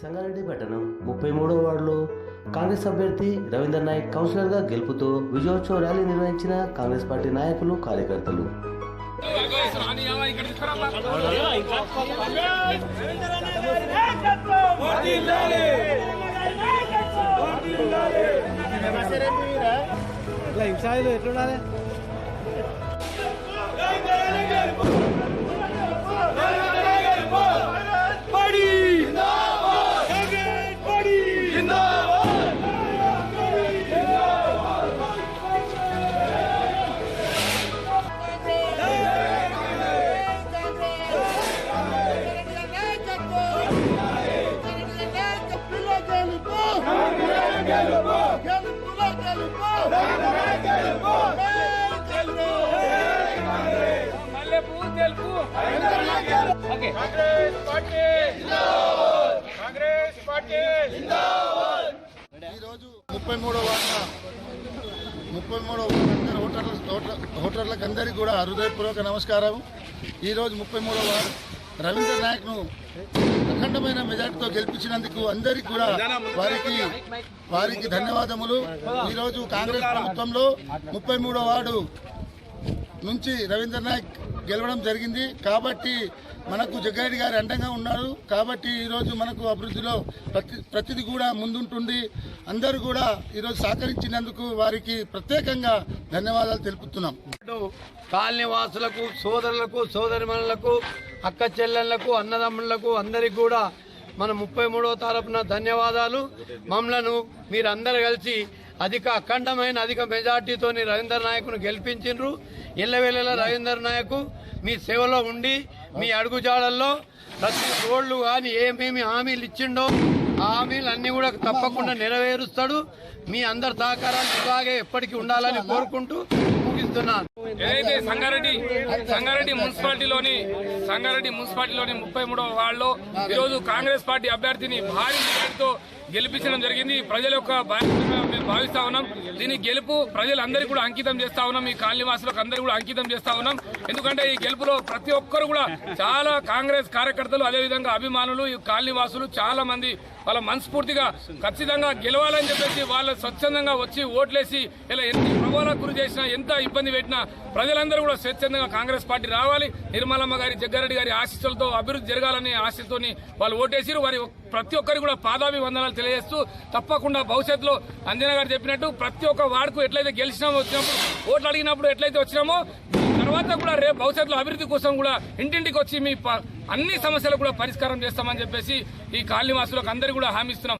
సంగారెడ్డి పట్టణం ముప్పై మూడవ వార్డులో కాంగ్రెస్ అభ్యర్థి రవీందర్ నాయక్ కౌన్సిలర్గా గెలుపుతో విజయోత్సవ ర్యాలీ నిర్వహించిన కాంగ్రెస్ పార్టీ నాయకులు కార్యకర్తలు. ఎట్లుండాలి? ఈరోజు ముప్పై మూడో వార్త. ముప్పై మూడో వార్డు హోటల్ ఓటర్- ఓటర్లకు అందరికీ కూడా హృదయపూర్వక నమస్కారం. ఈరోజు ముప్పై మూడో వార్డు రవీంద్ర నాయక్ను అఖండమైన మెజార్టీతో గెలిపించినందుకు అందరికీ కూడా వారికి వారికి ధన్యవాదములు. ఈరోజు కాంగ్రెస్ ప్రభుత్వంలో ముప్పై మూడో వార్డు నుంచి రవీంద్ర నాయక్ గెలవడం జరిగింది. కాబట్టి మనకు జగ్గారెడ్డి గారు అండంగా ఉన్నారు. కాబట్టి ఈరోజు మనకు అభివృద్ధిలో ప్రతి ప్రతిది కూడా ముందుంటుంది. అందరూ కూడా ఈరోజు సహకరించినందుకు వారికి ప్రత్యేకంగా ధన్యవాదాలు తెలుపుతున్నాం. కాలనీ వాసులకు సోదరులకు సోదరిమణులకు అక్క చెల్లెళ్ళకు అన్నదమ్ములకు అందరికి కూడా మన ముప్పై మూడవ తరపున ధన్యవాదాలు. మమ్మలను మీరందరూ కలిసి అధిక అఖండమైన అధిక మెజార్టీతోని రవీందర్ నాయకును గెలిపించిండ్రు. ఇళ్ళవేళల రవీందర్ నాయకు మీ సేవలో ఉండి మీ అడుగుజాడల్లో ప్రతి రోడ్లు కానీ ఏమేమి హామీలు ఇచ్చిండో ఆ హామీలు అన్నీ కూడా తప్పకుండా నెరవేరుస్తాడు. మీ అందరి సహకారాలు ఇలాగే ఎప్పటికీ ఉండాలని కోరుకుంటూ ఏదైతే సంగారెడ్డి సంగారెడ్డి మున్సిపాలిటీలోని సంగారెడ్డి మున్సిపాలిటీలోని ముప్పై మూడవ వార్డులో ఈరోజు కాంగ్రెస్ పార్టీ అభ్యర్థిని భారీ మెజార్టీతో గెలిపించడం జరిగింది. ప్రజల యొక్క మేము భావిస్తా ఉన్నాం. దీని గెలుపు ప్రజలందరికీ కూడా అంకితం చేస్తా ఉన్నాం. ఈ కాలనీవాసులకు అందరికీ అందరూ కూడా అంకితం చేస్తా ఉన్నాం. ఎందుకంటే ఈ గెలుపులో ప్రతి ఒక్కరు కూడా చాలా కాంగ్రెస్ కార్యకర్తలు అదేవిధంగా అభిమానులు ఈ కాలనీవాసులు చాలా మంది వాళ్ళ మనస్ఫూర్తిగా ఖచ్చితంగా గెలవాలని చెప్పేసి వాళ్ళ స్వచ్ఛందంగా వచ్చి ఓట్లేసి ఇలా ఎన్ని ప్రభావాలకు గురి చేసినా ఎంత ఇబ్బంది పెట్టినా ప్రజలందరూ కూడా స్వచ్ఛందంగా కాంగ్రెస్ పార్టీ రావాలి. నిర్మలమ్మ గారి జగ్గారెడ్డి గారి ఆశీస్సులతో అభివృద్ధి జరగాలనే ఆశతోని వాళ్ళు ఓటేసిరు వారి ప్రతి ఒక్కరికి కూడా పాదాభి వందనాలు తెలియజేస్తూ తప్పకుండా భవిష్యత్తులో అంజనా గారు చెప్పినట్టు ప్రతి ఒక్క వార్డుకు ఎట్లయితే గెలిచినామో వచ్చినప్పుడు ఓట్లు అడిగినప్పుడు ఎట్లయితే వచ్చినామో తర్వాత కూడా రేపు భవిష్యత్తులో అభివృద్ధి కోసం కూడా ఇంటింటికి వచ్చి మీ అన్ని సమస్యలు కూడా పరిష్కారం చేస్తామని చెప్పేసి ఈ కాలనీ వాసులకు అందరికీ కూడా హామీ ఇస్తున్నాం.